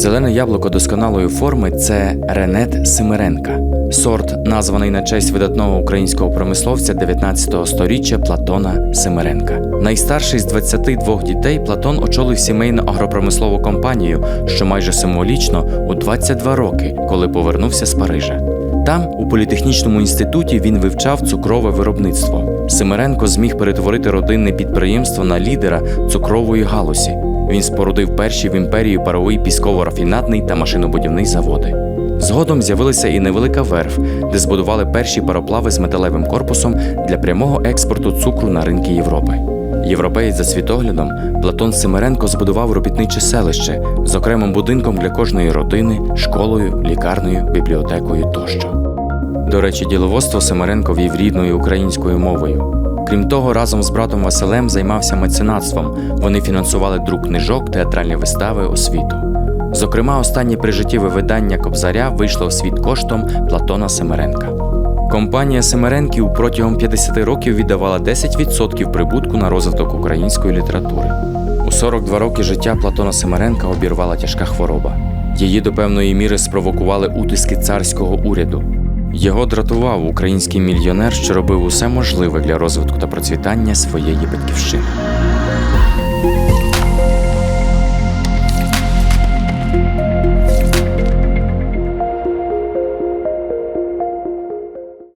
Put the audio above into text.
Зелене яблуко досконалої форми це Ренет Симиренка. Сорт, названий на честь видатного українського промисловця 19 століття Платона Симиренка. Найстарший з 22 дітей Платон очолив сімейну агропромислову компанію, що майже символічно у 22 роки, коли повернувся з Парижа. Там, у політехнічному інституті, він вивчав цукрове виробництво. Симиренко зміг перетворити родинне підприємство на лідера цукрової галузі. Він спорудив перші в імперії паровий пісково-рафінатний та машинобудівний заводи. Згодом з'явилася і невелика верф, де збудували перші пароплави з металевим корпусом для прямого експорту цукру на ринки Європи. Європеєць за світоглядом Платон Симиренко збудував робітниче селище з окремим будинком для кожної родини, школою, лікарнею, бібліотекою тощо. До речі, діловодство Семеренко вів рідною українською мовою. Крім того, разом з братом Василем займався меценатством. Вони фінансували друк книжок, театральні вистави, освіту. Зокрема, останнє прижиттєве видання Кобзаря вийшло в світ коштом Платона Семеренка. Компанія Семеренків протягом 50 років віддавала 10% прибутку на розвиток української літератури. У 42 роки життя Платона Семеренка обірвала тяжка хвороба. Її до певної міри спровокували утиски царського уряду. Його дратував український мільйонер, що робив усе можливе для розвитку та процвітання своєї батьківщини.